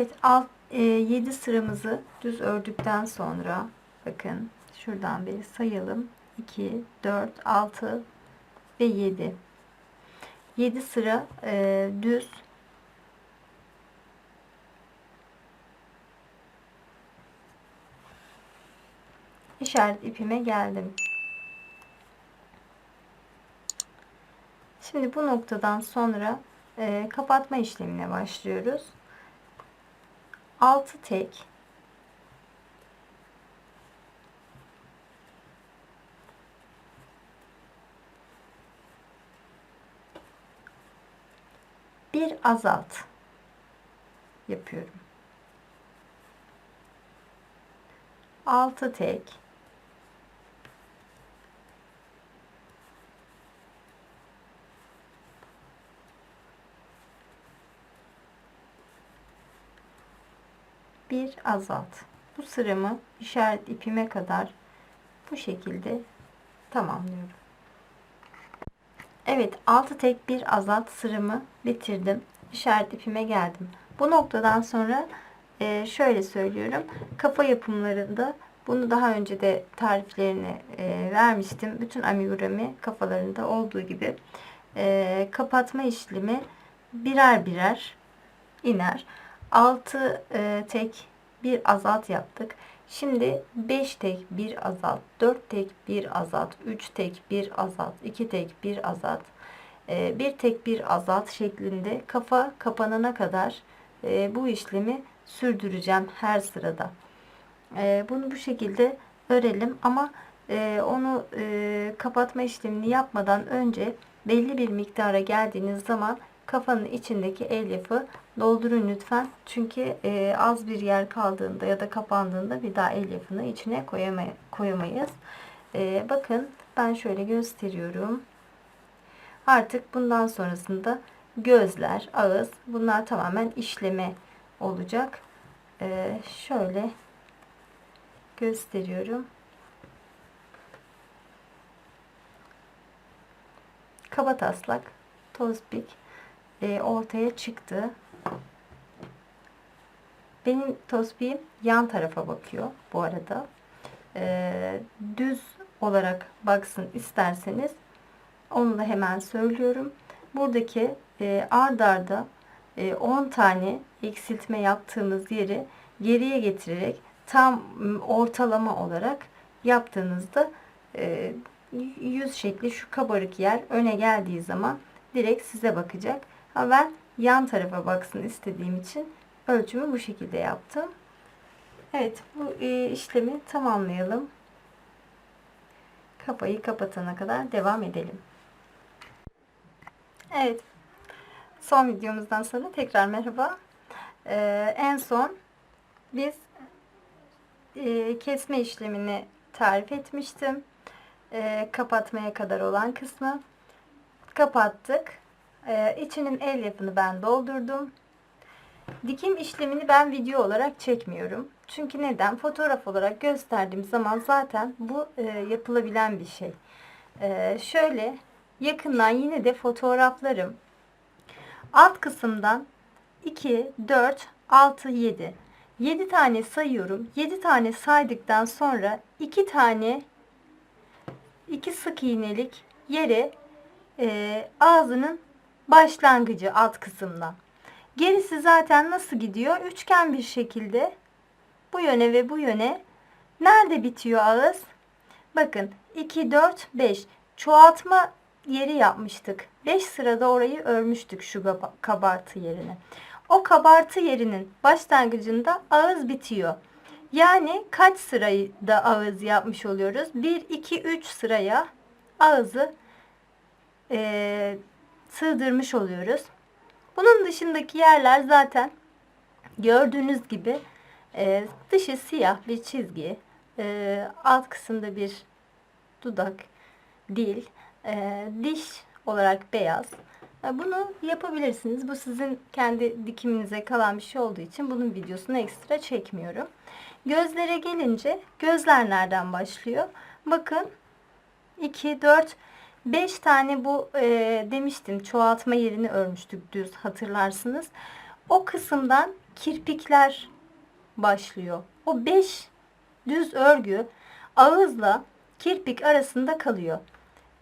Evet, alt, 7 sıramızı düz ördükten sonra bakın şuradan beri sayalım. 2, 4, 6 ve 7. 7 sıra e, düz işaret ipime geldim. Şimdi bu noktadan sonra e, kapatma işlemine başlıyoruz. 6 tek bir azalt yapıyorum. 6 tek bir azalt. Bu sıramı işaret ipime kadar bu şekilde tamamlıyorum. Evet 6 tek bir azalt sıramı bitirdim. İşaret ipime geldim. Bu noktadan sonra e, şöyle söylüyorum. Kafa yapımlarında bunu daha önce de tariflerini e, vermiştim. Bütün amigurumi kafalarında olduğu gibi e, kapatma işlemi birer birer iner. 6 e, tek bir azalt yaptık. Şimdi 5 tek bir azalt, 4 tek bir azalt, 3 tek bir azalt, 2 tek bir azalt, e, bir tek bir azalt şeklinde kafa kapanana kadar e, bu işlemi sürdüreceğim her sırada. E, bunu bu şekilde örelim ama e, onu e, kapatma işlemini yapmadan önce belli bir miktara geldiğiniz zaman kafanın içindeki elyafı doldurun lütfen. Çünkü e, az bir yer kaldığında ya da kapandığında bir daha elyafını içine koyamay koyamayız. E, bakın ben şöyle gösteriyorum. Artık bundan sonrasında gözler, ağız bunlar tamamen işleme olacak. E, şöyle gösteriyorum. Kaba taslak, tozbik e, ortaya çıktı. Benim tosbihim yan tarafa bakıyor bu arada. E, düz olarak baksın isterseniz onu da hemen söylüyorum. Buradaki e, ard arda e, 10 tane eksiltme yaptığımız yeri geriye getirerek tam ortalama olarak yaptığınızda e, yüz şekli şu kabarık yer öne geldiği zaman direkt size bakacak. Ama ben yan tarafa baksın istediğim için ölçümü bu şekilde yaptım. Evet bu e, işlemi tamamlayalım. Kafayı kapatana kadar devam edelim. Evet. Son videomuzdan sonra tekrar merhaba. Ee, en son biz e, kesme işlemini tarif etmiştim. E, kapatmaya kadar olan kısmı. Kapattık. Ee, içinin el yapını ben doldurdum. Dikim işlemini ben video olarak çekmiyorum. Çünkü neden? Fotoğraf olarak gösterdiğim zaman zaten bu e, yapılabilen bir şey. E, şöyle yakından yine de fotoğraflarım. Alt kısımdan 2, 4, 6, 7. 7 tane sayıyorum. 7 tane saydıktan sonra 2 tane 2 sık iğnelik yere e, ağzının başlangıcı alt kısımdan. Gerisi zaten nasıl gidiyor? Üçgen bir şekilde bu yöne ve bu yöne. Nerede bitiyor ağız? Bakın 2, 4, 5. Çoğaltma yeri yapmıştık. 5 sırada orayı örmüştük şu kabartı yerine. O kabartı yerinin başlangıcında ağız bitiyor. Yani kaç sırayı da ağız yapmış oluyoruz? 1, 2, 3 sıraya ağzı e, sığdırmış oluyoruz. Bunun dışındaki yerler zaten gördüğünüz gibi e, dışı siyah bir çizgi, e, alt kısımda bir dudak, dil, e, diş olarak beyaz. E, bunu yapabilirsiniz. Bu sizin kendi dikiminize kalan bir şey olduğu için bunun videosunu ekstra çekmiyorum. Gözlere gelince gözler nereden başlıyor? Bakın 2, 4, 5 tane bu e, demiştim çoğaltma yerini örmüştük düz hatırlarsınız. O kısımdan kirpikler başlıyor. O 5 düz örgü ağızla kirpik arasında kalıyor.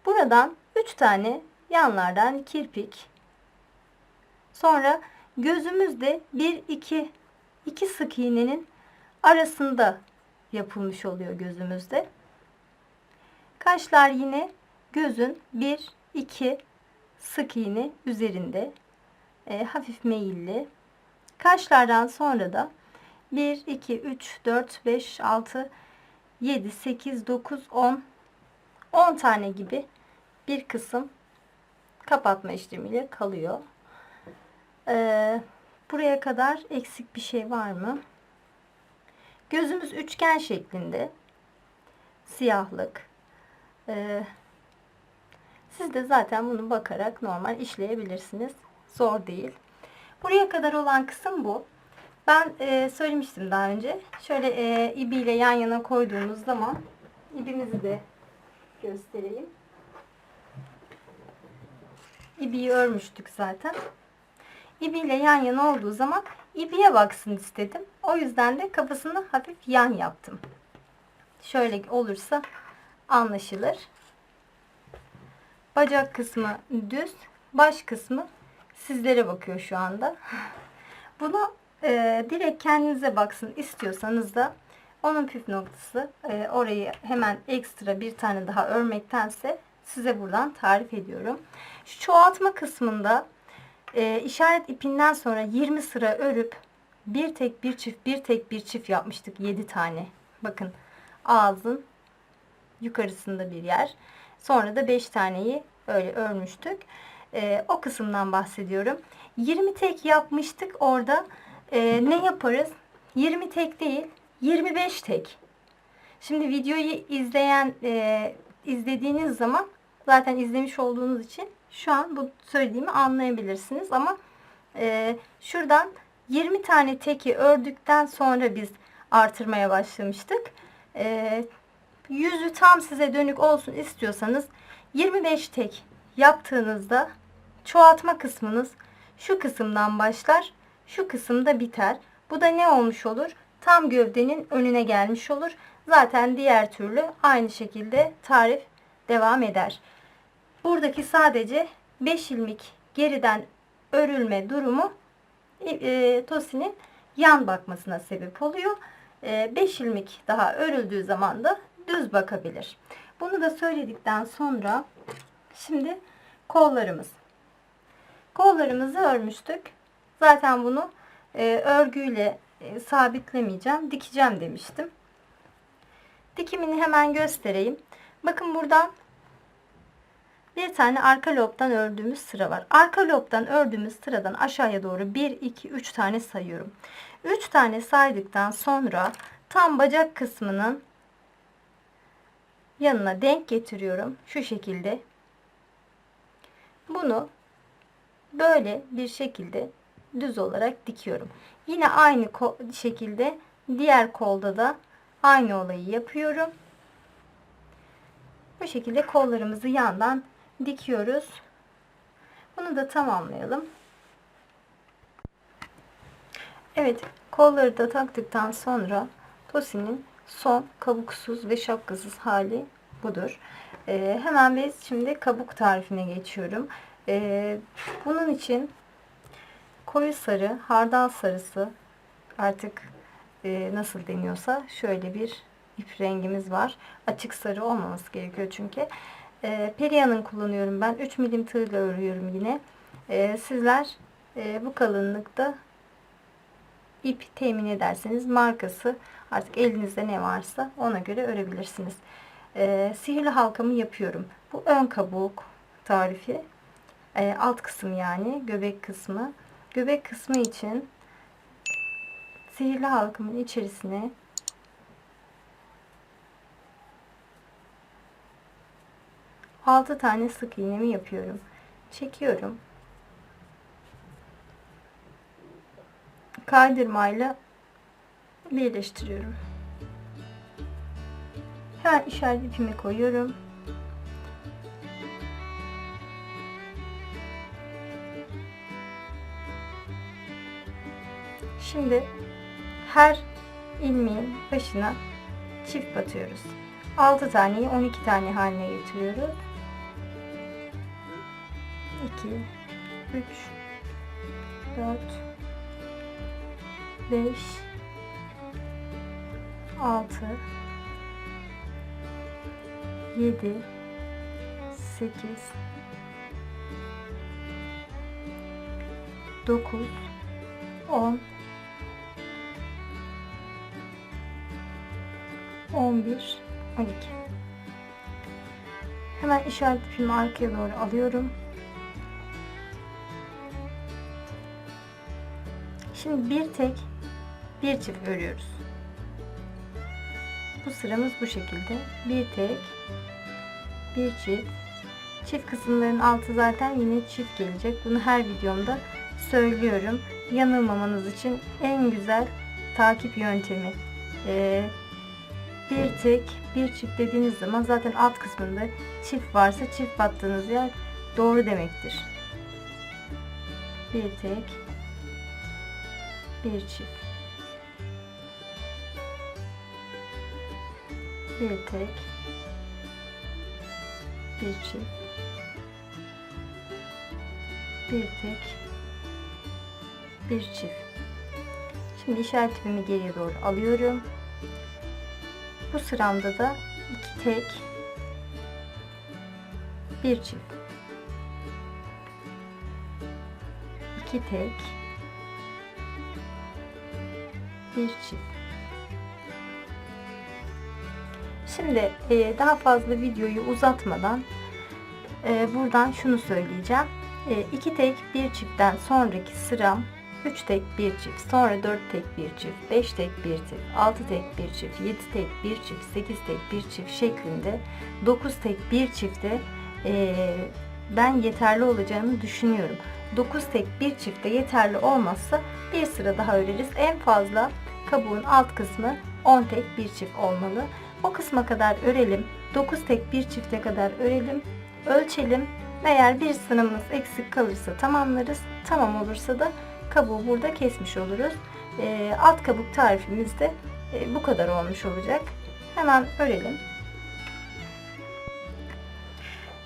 Buradan 3 tane yanlardan kirpik. Sonra gözümüzde 1 2 2 sık iğnenin arasında yapılmış oluyor gözümüzde. Kaşlar yine gözün 1 2 sık iğne üzerinde e, hafif meyilli. Kaşlardan sonra da 1 2 3 4 5 6 7 8 9 10 10 tane gibi bir kısım kapatma işlemiyle kalıyor. Ee, buraya kadar eksik bir şey var mı? Gözümüz üçgen şeklinde. Siyahlık. Ee, siz de zaten bunu bakarak normal işleyebilirsiniz. Zor değil. Buraya kadar olan kısım bu. Ben e, söylemiştim daha önce. Şöyle e, ipiyle yan yana koyduğumuz zaman ipimizi de göstereyim. İbiyi örmüştük zaten. İbiyle yan yana olduğu zaman ibiye baksın istedim. O yüzden de kafasını hafif yan yaptım. Şöyle olursa anlaşılır. Bacak kısmı düz, baş kısmı sizlere bakıyor şu anda. Bunu e, direkt kendinize baksın istiyorsanız da onun püf noktası e, orayı hemen ekstra bir tane daha örmektense size buradan tarif ediyorum. Şu çoğaltma kısmında e, işaret ipinden sonra 20 sıra örüp bir tek bir çift bir tek bir çift yapmıştık 7 tane. Bakın ağzın yukarısında bir yer. Sonra da 5 taneyi öyle örmüştük. E, o kısımdan bahsediyorum. 20 tek yapmıştık orada. E, ne yaparız? 20 tek değil 25 tek. Şimdi videoyu izleyen e, izlediğiniz zaman zaten izlemiş olduğunuz için şu an bu söylediğimi anlayabilirsiniz ama e, şuradan 20 tane teki ördükten sonra biz artırmaya başlamıştık. E, yüzü tam size dönük olsun istiyorsanız 25 tek yaptığınızda çoğaltma kısmınız şu kısımdan başlar, şu kısımda biter. Bu da ne olmuş olur? Tam gövdenin önüne gelmiş olur. Zaten diğer türlü aynı şekilde tarif devam eder. Buradaki sadece 5 ilmik geriden örülme durumu e, Tosin'in yan bakmasına sebep oluyor. 5 e, ilmik daha örüldüğü zaman da düz bakabilir. Bunu da söyledikten sonra şimdi kollarımız. Kollarımızı örmüştük. Zaten bunu e, örgüyle e, sabitlemeyeceğim. Dikeceğim demiştim. Dikimini hemen göstereyim. Bakın buradan bir tane arka lobdan ördüğümüz sıra var. Arka lobdan ördüğümüz sıradan aşağıya doğru 1, 2, 3 tane sayıyorum. 3 tane saydıktan sonra tam bacak kısmının yanına denk getiriyorum. Şu şekilde. Bunu böyle bir şekilde düz olarak dikiyorum. Yine aynı şekilde diğer kolda da aynı olayı yapıyorum. Bu şekilde kollarımızı yandan dikiyoruz. Bunu da tamamlayalım. Evet kolları da taktıktan sonra Tosi'nin son kabuksuz ve şapkasız hali budur. Ee, hemen biz şimdi kabuk tarifine geçiyorum. Ee, bunun için koyu sarı, hardal sarısı artık e, nasıl deniyorsa şöyle bir ip rengimiz var. Açık sarı olmaması gerekiyor çünkü. E, Peria'nın kullanıyorum ben. 3 milim tığla örüyorum yine. E, sizler e, bu kalınlıkta ip temin ederseniz markası artık elinizde ne varsa ona göre örebilirsiniz. E, sihirli halkamı yapıyorum. Bu ön kabuk tarifi. E, alt kısım yani göbek kısmı. Göbek kısmı için sihirli halkamın içerisine altı tane sık iğnemi yapıyorum. Çekiyorum. Kaydırmayla birleştiriyorum. Hemen işaret ipimi koyuyorum. Şimdi her ilmeğin başına çift batıyoruz. 6 taneyi 12 tane haline getiriyoruz. 2 3 4 5 6 7 8 9 10 11 12 Hemen işaret ipimi arkaya doğru alıyorum. Şimdi bir tek bir çift örüyoruz. Sıramız bu şekilde. Bir tek bir çift çift kısımların altı zaten yine çift gelecek. Bunu her videomda söylüyorum. Yanılmamanız için en güzel takip yöntemi. Ee, bir tek bir çift dediğiniz zaman zaten alt kısmında çift varsa çift battığınız yer doğru demektir. Bir tek bir çift bir tek bir çift bir tek bir çift şimdi işaret ipimi geriye doğru alıyorum. Bu sıramda da iki tek bir çift iki tek bir çift Şimdi e, daha fazla videoyu uzatmadan e, buradan şunu söyleyeceğim. E, iki tek bir çiftten sonraki sıram 3 tek bir çift, sonra 4 tek bir çift, 5 tek bir çift, 6 tek bir çift, 7 tek bir çift, 8 tek bir çift şeklinde 9 tek bir çifte e, ben yeterli olacağını düşünüyorum. 9 tek bir çifte yeterli olmazsa bir sıra daha öreriz. En fazla kabuğun alt kısmı 10 tek bir çift olmalı. O kısma kadar örelim. 9 tek bir çifte kadar örelim. Ölçelim. Eğer bir sıramız eksik kalırsa tamamlarız. Tamam olursa da kabuğu burada kesmiş oluruz. E, alt kabuk tarifimiz de e, bu kadar olmuş olacak. Hemen örelim.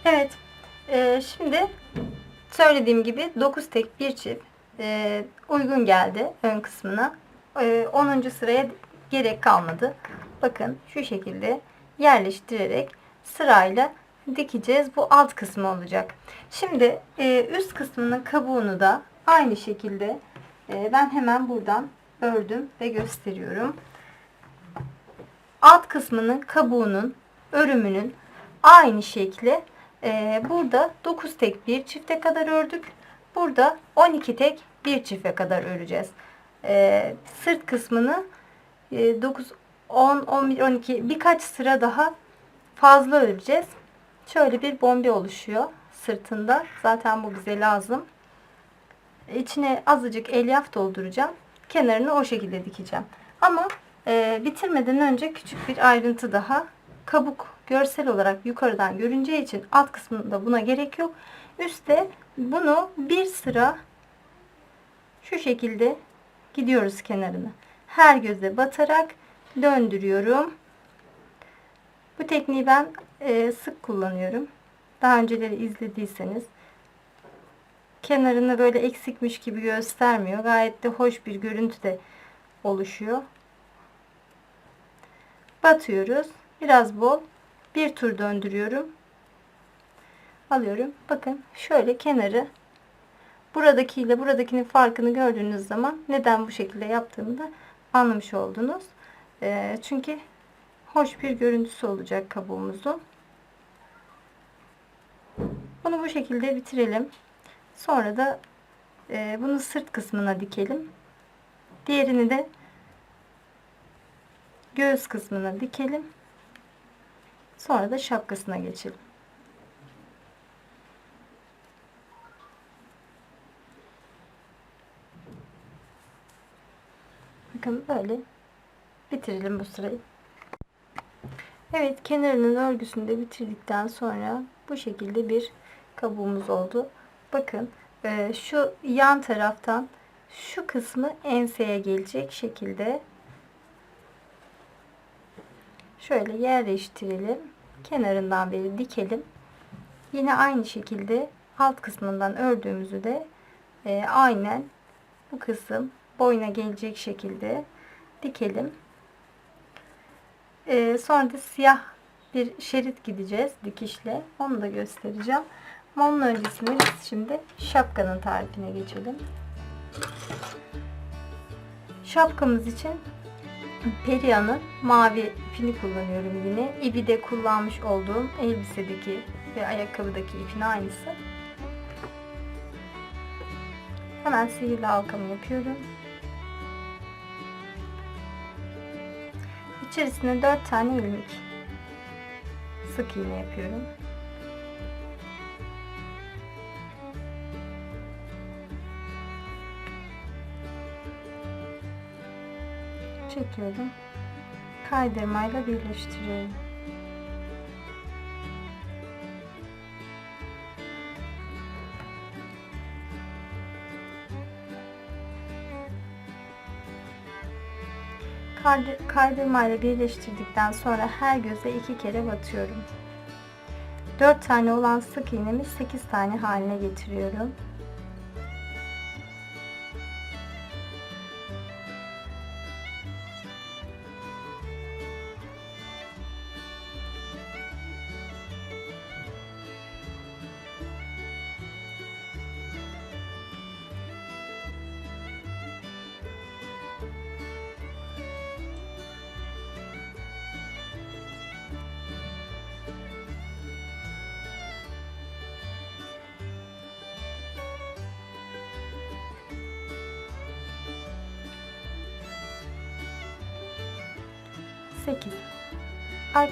Evet. E, şimdi söylediğim gibi 9 tek bir çift e, uygun geldi ön kısmına. E, 10. sıraya gerek kalmadı. Bakın şu şekilde yerleştirerek sırayla dikeceğiz. Bu alt kısmı olacak. Şimdi e, üst kısmının kabuğunu da aynı şekilde e, ben hemen buradan ördüm ve gösteriyorum. Alt kısmının kabuğunun örümünün aynı şekli e, burada 9 tek bir çifte kadar ördük. Burada 12 tek bir çifte kadar öreceğiz. E, sırt kısmını 9 10 11 12 birkaç sıra daha fazla öreceğiz. Şöyle bir bombe oluşuyor sırtında. Zaten bu bize lazım. İçine azıcık elyaf dolduracağım. Kenarını o şekilde dikeceğim. Ama e, bitirmeden önce küçük bir ayrıntı daha. Kabuk görsel olarak yukarıdan görüneceği için alt kısmında buna gerek yok. Üste bunu bir sıra şu şekilde gidiyoruz kenarını. Her göze batarak döndürüyorum. Bu tekniği ben e, sık kullanıyorum. Daha önceleri izlediyseniz kenarını böyle eksikmiş gibi göstermiyor. Gayet de hoş bir görüntü de oluşuyor. Batıyoruz. Biraz bol. Bir tur döndürüyorum. Alıyorum. Bakın şöyle kenarı buradaki ile buradakinin farkını gördüğünüz zaman neden bu şekilde yaptığımı da anlamış oldunuz. E, çünkü hoş bir görüntüsü olacak kabuğumuzun. Bunu bu şekilde bitirelim. Sonra da e, bunu sırt kısmına dikelim. Diğerini de göğüs kısmına dikelim. Sonra da şapkasına geçelim. Bakın böyle bitirelim bu sırayı. Evet kenarının örgüsünü de bitirdikten sonra bu şekilde bir kabuğumuz oldu. Bakın e, şu yan taraftan şu kısmı enseye gelecek şekilde şöyle yerleştirelim. Kenarından beri dikelim. Yine aynı şekilde alt kısmından ördüğümüzü de e, aynen bu kısım boyuna gelecek şekilde dikelim. E, sonra da siyah bir şerit gideceğiz dikişle. Onu da göstereceğim. Ama onun öncesinde biz şimdi şapkanın tarifine geçelim. Şapkamız için Peria'nın mavi ipini kullanıyorum yine. İbi de kullanmış olduğum elbisedeki ve ayakkabıdaki ipin aynısı. Hemen sihirli halkamı yapıyorum. İçerisine 4 tane ilmek sık iğne yapıyorum. Çekiyorum. Kaydırmayla birleştiriyorum. Kaydırmayla birleştirdikten sonra her göze iki kere batıyorum. 4 tane olan sık iğnemi 8 tane haline getiriyorum.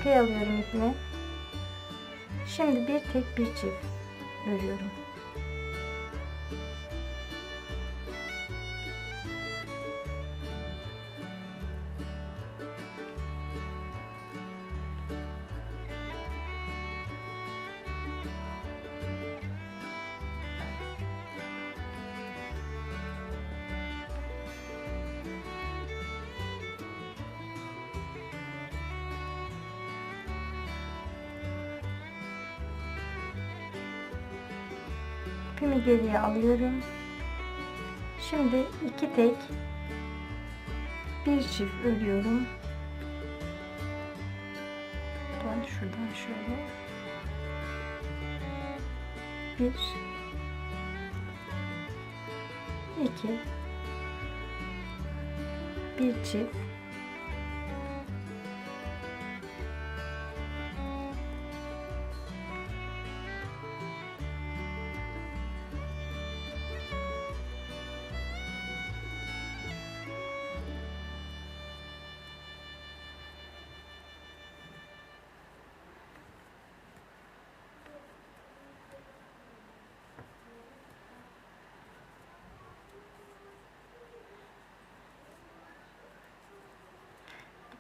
Arkaya alıyorum ipimi. Şimdi bir tek bir çift örüyorum. İpimi geriye alıyorum. Şimdi iki tek bir çift örüyorum. Buradan şuradan şöyle bir iki bir çift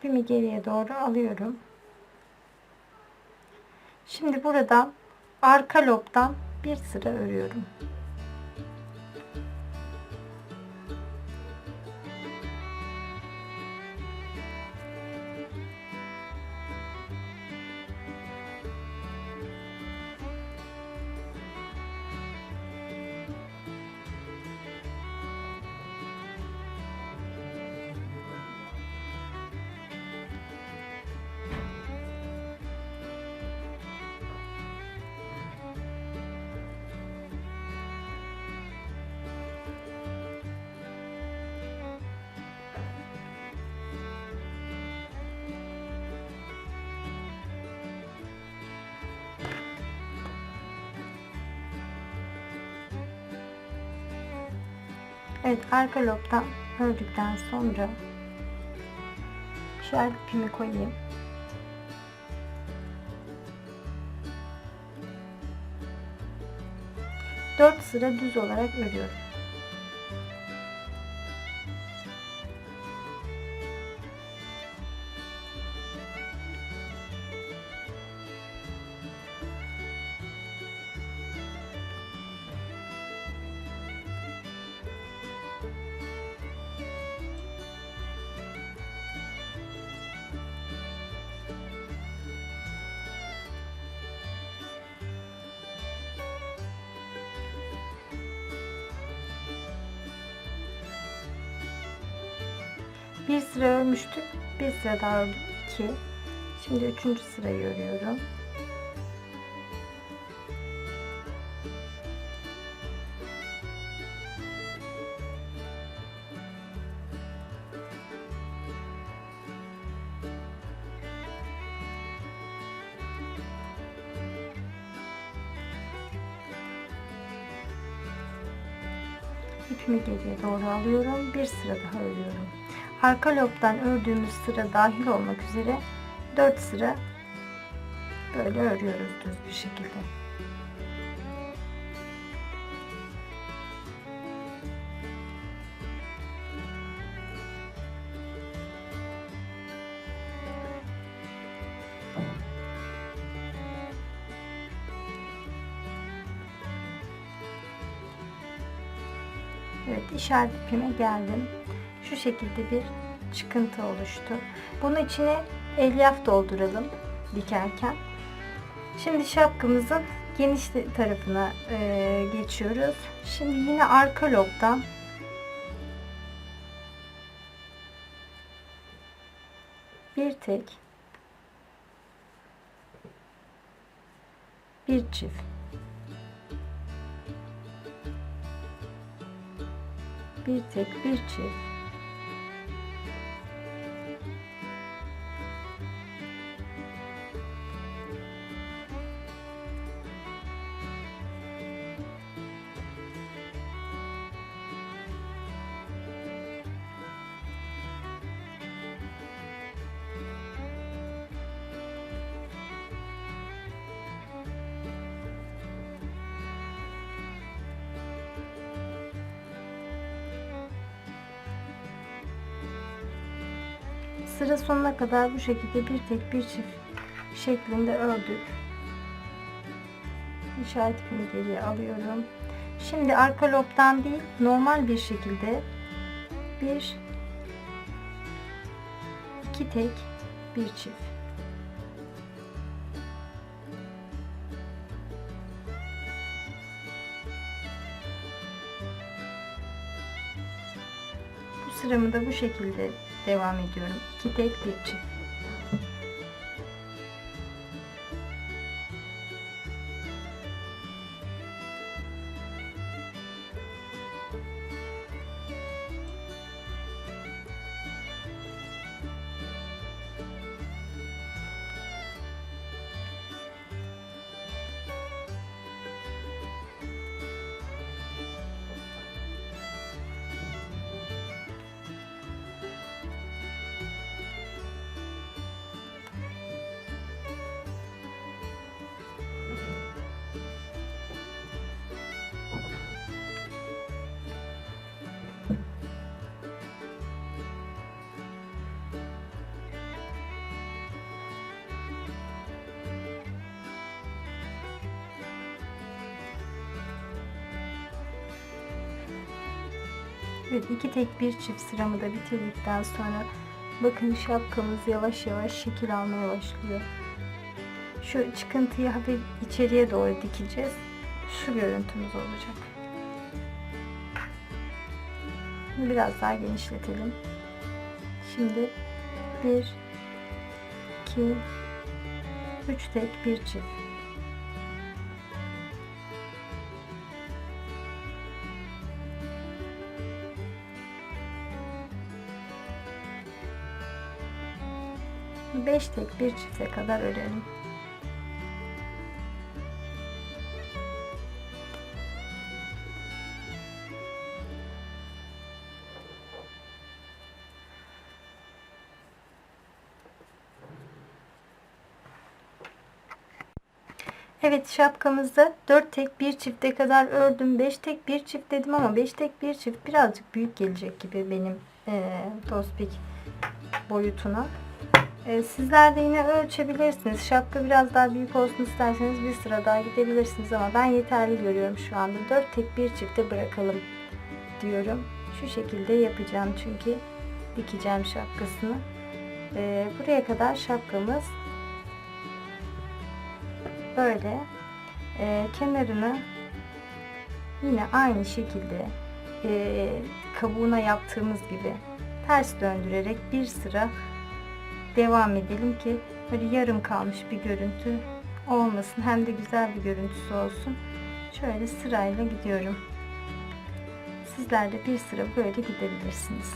ipimi geriye doğru alıyorum. Şimdi buradan arka lobdan bir sıra örüyorum. Evet arka lobdan ördükten sonra şer ipimi koyayım. Dört sıra düz olarak örüyorum. Bir sıra örmüştük. Bir sıra daha ördüm. 2. Şimdi üçüncü sırayı örüyorum. İpimi geriye doğru alıyorum. Bir sıra daha örüyorum. Arka lobdan ördüğümüz sıra dahil olmak üzere 4 sıra böyle örüyoruz düz bir şekilde. Evet işaret ipime geldim. Şu şekilde bir çıkıntı oluştu. Bunun içine elyaf dolduralım dikerken. Şimdi şapkamızın geniş tarafına e, geçiyoruz. Şimdi yine arka lobdan bir tek bir çift bir tek bir çift sonuna kadar bu şekilde bir tek bir çift şeklinde ördük. İşaret ipimi geriye alıyorum. Şimdi arka lobdan değil normal bir şekilde bir iki tek bir çift. Sıramı da bu şekilde devam ediyorum. İki tek bir çift. Evet iki tek bir çift sıramı da bitirdikten sonra bakın şapkamız yavaş yavaş şekil almaya başlıyor. Şu çıkıntıyı hafif içeriye doğru dikeceğiz. Şu görüntümüz olacak. Biraz daha genişletelim. Şimdi bir, iki, üç tek bir çift. Beş tek bir çifte kadar örelim. Evet şapkamızda 4 tek bir çifte kadar ördüm. 5 tek bir çift dedim ama 5 tek bir çift birazcık büyük gelecek gibi benim e, tospik boyutuna. E, sizler de yine ölçebilirsiniz. Şapka biraz daha büyük olsun isterseniz bir sıra daha gidebilirsiniz ama ben yeterli görüyorum şu anda. 4 tek bir çifte bırakalım diyorum. Şu şekilde yapacağım çünkü dikeceğim şapkasını. E, buraya kadar şapkamız böyle e, kenarını yine aynı şekilde kabuğuna yaptığımız gibi ters döndürerek bir sıra devam edelim ki böyle yarım kalmış bir görüntü olmasın. Hem de güzel bir görüntüsü olsun. Şöyle sırayla gidiyorum. Sizler de bir sıra böyle gidebilirsiniz.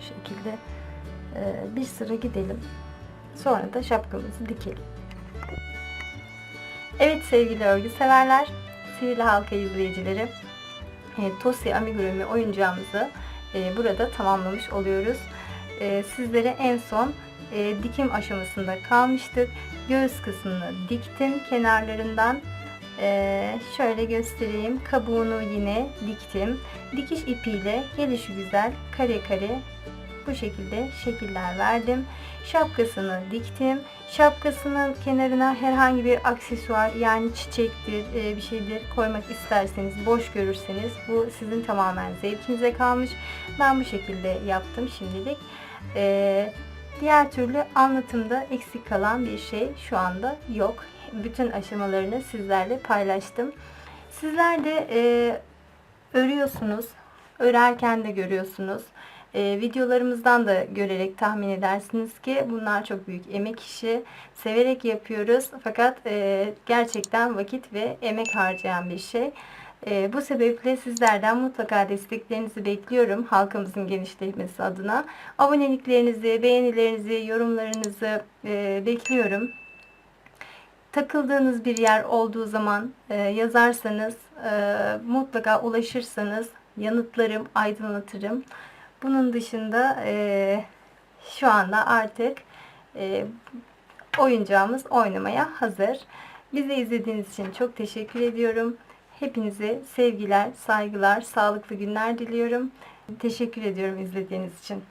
Şekilde e, bir sıra gidelim. Sonra da şapkamızı dikelim. Evet sevgili örgü severler, Sihirli Halka izleyicileri, e, Tosi amigurumi oyuncağımızı e, burada tamamlamış oluyoruz. E, sizlere en son dikim aşamasında kalmıştık. Göğüs kısmını diktim kenarlarından. Şöyle göstereyim. Kabuğunu yine diktim. Dikiş ipiyle gelişi güzel kare kare bu şekilde şekiller verdim. Şapkasını diktim. Şapkasının kenarına herhangi bir aksesuar yani çiçektir e, bir şeydir koymak isterseniz boş görürseniz bu sizin tamamen zevkinize kalmış. Ben bu şekilde yaptım şimdilik. E, diğer türlü anlatımda eksik kalan bir şey şu anda yok. Bütün aşamalarını sizlerle paylaştım. Sizler de e, örüyorsunuz. Örerken de görüyorsunuz. E, videolarımızdan da görerek tahmin edersiniz ki bunlar çok büyük emek işi. Severek yapıyoruz fakat e, gerçekten vakit ve emek harcayan bir şey. E, bu sebeple sizlerden mutlaka desteklerinizi bekliyorum halkamızın genişlemesi adına. Aboneliklerinizi, beğenilerinizi, yorumlarınızı e, bekliyorum. Takıldığınız bir yer olduğu zaman e, yazarsanız, e, mutlaka ulaşırsanız yanıtlarım, aydınlatırım. Bunun dışında e, şu anda artık e, oyuncağımız oynamaya hazır. Bizi izlediğiniz için çok teşekkür ediyorum. Hepinize sevgiler, saygılar, sağlıklı günler diliyorum. Teşekkür ediyorum izlediğiniz için.